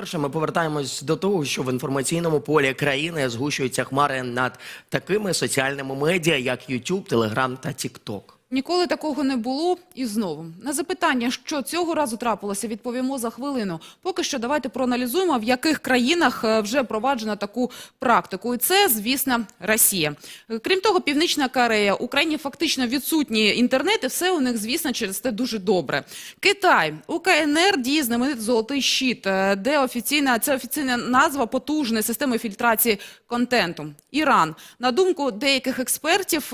перше, ми повертаємось до того, що в інформаційному полі країни згущуються хмари над такими соціальними медіа, як YouTube, Telegram та TikTok. Ніколи такого не було і знову. На запитання, що цього разу трапилося, відповімо за хвилину. Поки що давайте проаналізуємо, в яких країнах е, вже проваджено таку практику. І це, звісно, Росія. Е, Крім того, Північна Корея, Україні фактично відсутні інтернет, і все у них, звісно, через те дуже добре. Китай. У КНР діє знаменитий золотий щит, е, де офіційна, це офіційна назва потужної системи фільтрації контенту. Іран. На думку деяких експертів,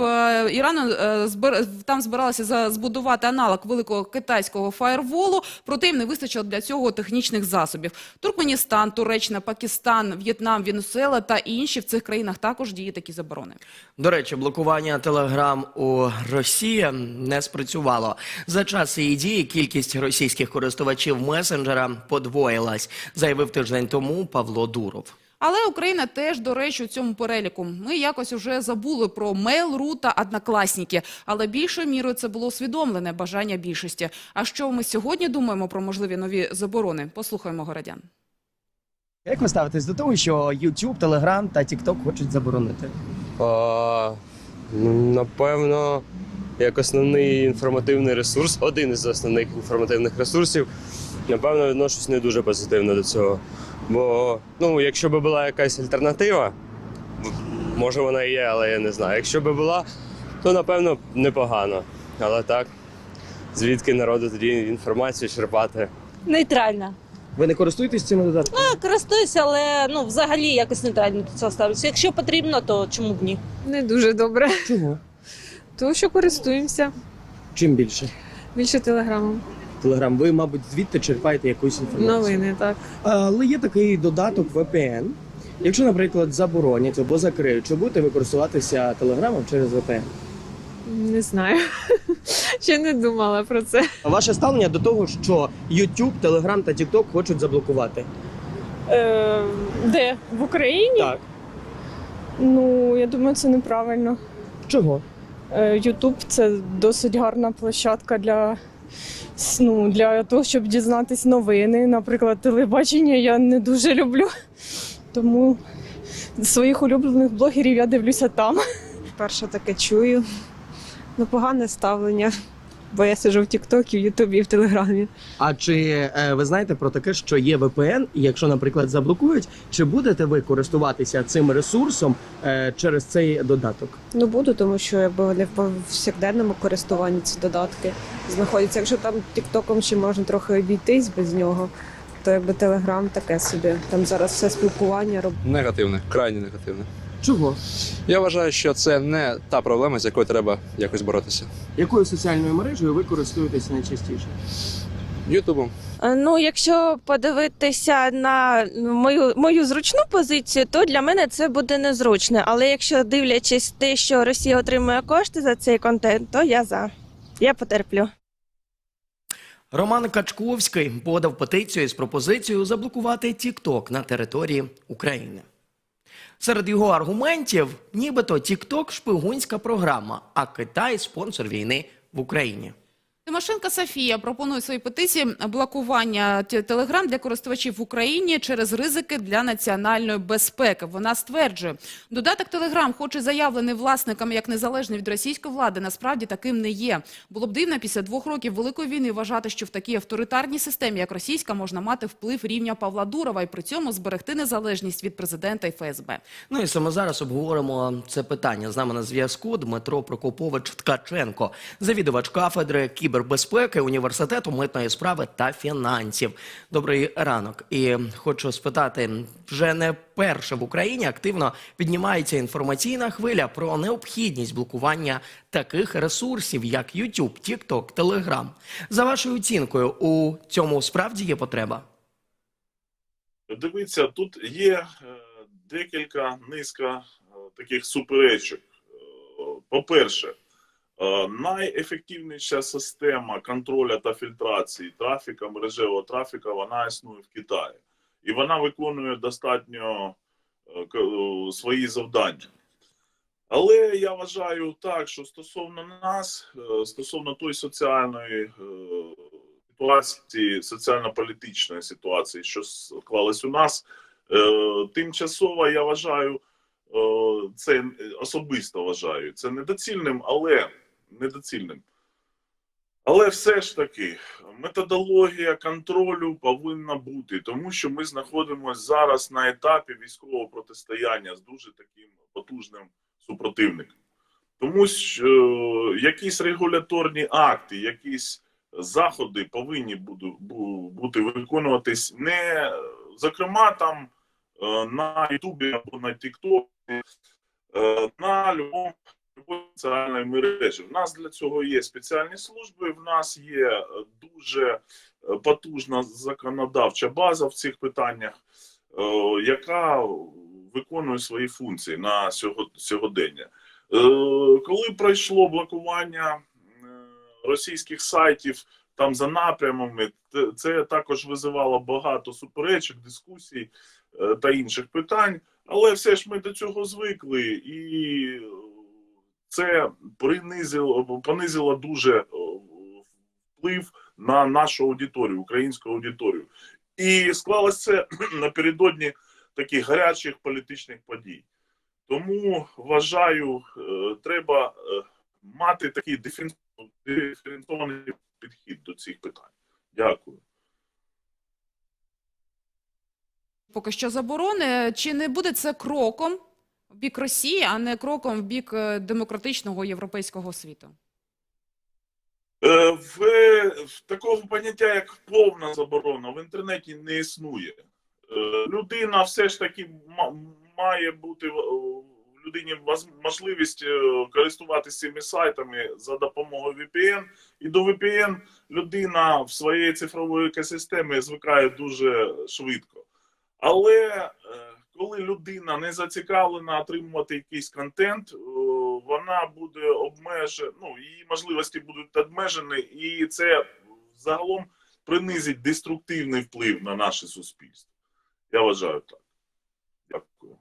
Ірану е, збир- там збиралися збудувати аналог великого китайського фаєрволу, проте їм не вистачило для цього технічних засобів. Туркменістан, Туреччина, Пакистан, В'єтнам, Венесуела та інші в цих країнах також діє такі заборони. До речі, блокування Telegram у Росії не спрацювало. За час її дії кількість російських користувачів месенджера подвоїлась, заявив тиждень тому Павло Дуров. Але Україна теж, до речі, у цьому переліку. Ми якось уже забули про Mail.ru та Однокласники, але більшою мірою це було усвідомлене бажання більшості. А що ми сьогодні думаємо про можливі нові заборони? Послухаємо городян. Як ви ставитесь до того, що YouTube, Telegram та TikTok хочуть заборонити? А, ну, напевно, як основний інформативний ресурс, один із основних інформативних ресурсів, напевно, відношусь не дуже позитивно до цього. Бо, ну, якщо б була якась альтернатива, може вона і є, але я не знаю. Якщо б була, то напевно непогано. Але так, звідки народу тоді інформацію черпати? Нейтральна. Ви не користуєтесь цими додатками? Я користуюся, але ну взагалі якось нейтрально до цього ставлюся. Якщо потрібно, то чому б ні? Не дуже добре. Чого? Тому що користуємося Чим більше? більше телеграмом. Telegram, ви, мабуть, звідти черпаєте якусь інформацію. Новини, так. Але є такий додаток VPN. Якщо, наприклад, заборонять або закриють, чи будете ви користуватися Телеграмом через VPN? Не знаю. Ще не думала про це. Ваше ставлення до того, що YouTube, Telegram та TikTok хочуть заблокувати? Е, де? В Україні? Так. Ну, я думаю, це неправильно. Чого? Е, Ютуб це досить гарна площадка для, ну, для того, щоб дізнатись новини. Наприклад, телебачення я не дуже люблю. Тому своїх улюблених блогерів я дивлюся там. Перше таке чую. Ну, погане ставлення. Бо я сиджу в Тіктокі, в Ютубі і в Телеграмі. А чи е, ви знаєте про таке, що є VPN, і якщо, наприклад, заблокують, чи будете ви користуватися цим ресурсом е, через цей додаток? Ну буду, тому що якби вони в повсякденному користуванні ці додатки знаходяться. Якщо там Тіктоком ще можна трохи обійтись без нього, то якби Телеграм таке собі. Там зараз все спілкування роб... Негативне, крайне негативне. Чого? Я вважаю, що це не та проблема, з якою треба якось боротися. Якою соціальною мережею ви користуєтесь найчастіше? Ютубом. Е, Ну, якщо подивитися на мою мою зручну позицію, то для мене це буде незручно. Але якщо дивлячись те, що Росія отримує кошти за цей контент, то я за. Я потерплю. Роман Качковський подав петицію з пропозицією заблокувати TikTok на території України. Серед його аргументів, нібито TikTok – шпигунська програма, а Китай спонсор війни в Україні. Тимошенко Софія пропонує в своїй петиції блокування телеграм для користувачів в Україні через ризики для національної безпеки. Вона стверджує, додаток телеграм, хоч і заявлений власниками як незалежний від російської влади, насправді таким не є. Було б дивно після двох років великої війни вважати, що в такій авторитарній системі, як російська, можна мати вплив рівня Павла Дурова і при цьому зберегти незалежність від президента і ФСБ. Ну і саме зараз обговоримо це питання. З нами на зв'язку Дмитро Прокопович Ткаченко, завідувач кафедри кібербезпеки університету митної справи та фінансів. Добрий ранок. І хочу спитати, вже не перше в Україні активно піднімається інформаційна хвиля про необхідність блокування таких ресурсів, як YouTube, TikTok, Telegram. За вашою оцінкою, у цьому справді є потреба? Дивіться, тут є е, декілька низка е, таких суперечок. Е, По-перше, найефективніша система контролю та фільтрації трафіка, мережевого трафіка, вона існує в Китаї. І вона виконує достатньо е, е, свої завдання. Але я вважаю так, що стосовно нас, е, стосовно тої соціальної е, ситуації, соціально-політичної ситуації, що склалась у нас. Е, Тимчасово я вважаю, е, це особисто вважаю, це недоцільним, але недоцільним. Але все ж таки методологія контролю повинна бути, тому що ми знаходимося зараз на етапі військового протистояння з дуже таким потужним супротивником. Тому що е, якісь регуляторні акти, якісь заходи повинні бути виконуватись не зокрема там е, на Ютубі або на Тіктокі, е, на любому соціальної мережі. У нас для цього є спеціальні служби. В нас є е, дуже е, потужна законодавча база в цих питаннях, е, яка виконує свої функції на сьогодення. Коли пройшло блокування російських сайтів там за напрямами, це також визивало багато суперечок, дискусій та інших питань. Але все ж ми до цього звикли, і це принизило, понизило дуже е, вплив на нашу аудиторію, українську аудиторію. І склалося це напередодні таких гарячих політичних подій. Тому вважаю, е, треба е, мати такий диферен- диференційований підхід до цих питань. Дякую. Поки що заборони. Чи не буде це кроком в бік Росії, а не кроком в бік е, демократичного європейського світу? Е, В, в такого поняття, як повна заборона, в інтернеті не існує. Е, Людина все ж таки має бути людині можливість користуватися цими сайтами за допомогою VPN. І до VPN людина в своїй цифрової екосистемі звикає дуже швидко. Але коли людина не зацікавлена отримувати якийсь контент, е, вона буде обмежена, ну її можливості будуть обмежені, і це загалом принизить деструктивний вплив на наше суспільство. Я вважаю так. Дякую.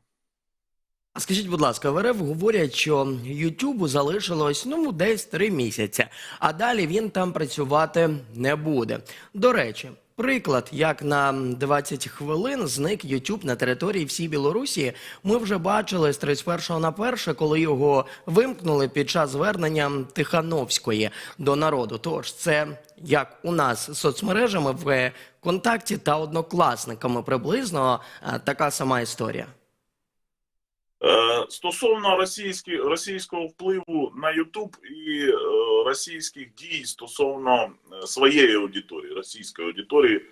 А скажіть, будь ласка, в РФ говорять, що Ютубу залишилось ну десь три місяці, а далі він там працювати не буде. До речі, приклад, як на 20 хвилин зник Ютуб на території всій Білорусі. Ми вже бачили з 31 на 1, коли його вимкнули під час звернення Тихановської до народу. Тож це як у нас з соцмережами в контакті та однокласниками приблизно е, така сама історія. Е, Стосовно російського впливу на Ютуб і е, російських дій стосовно е, своєї аудиторії, російської аудиторії,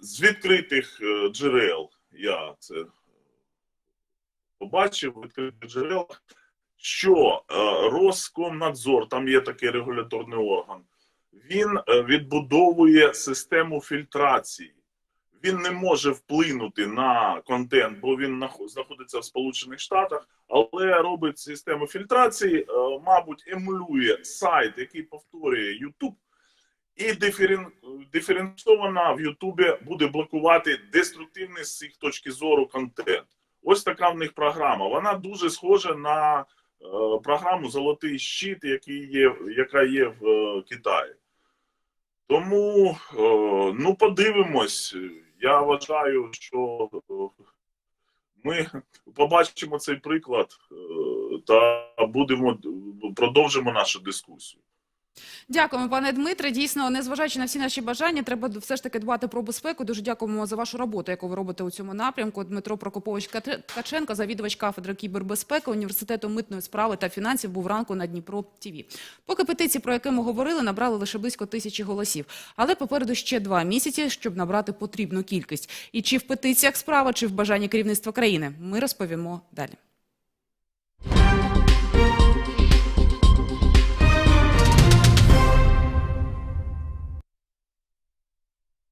з відкритих джерел я це побачив, в відкритих джерел, що Роскомнадзор, там є такий регуляторний орган, він відбудовує систему фільтрації він не може вплинути на контент, бо він нах- знаходиться в Сполучених Штатах, але робить систему фільтрації, е, мабуть, емулює сайт, який повторює YouTube, і диферен... диференційовано в Ютубі буде блокувати деструктивний з їх точки зору контент. Ось така в них програма. Вона дуже схожа на е, програму Золотий щит, який є, яка є в е, Китаї. Тому е, ну подивимось. Я вважаю, що е, ми побачимо цей приклад е, та будемо продовжимо нашу дискусію. Дякуємо, пане Дмитре. Дійсно, незважаючи на всі наші бажання, треба все ж таки дбати про безпеку. Дуже дякуємо за вашу роботу, яку ви робите у цьому напрямку. Дмитро Прокопович Ткаченко, завідувач кафедри кібербезпеки університету митної справи та фінансів, був ранку на Дніпро ТІВІ. Поки петиції, про які ми говорили, набрали лише близько тисячі голосів. Але попереду ще два місяці, щоб набрати потрібну кількість. І чи в петиціях справа, чи в бажанні керівництва країни, ми розповімо далі.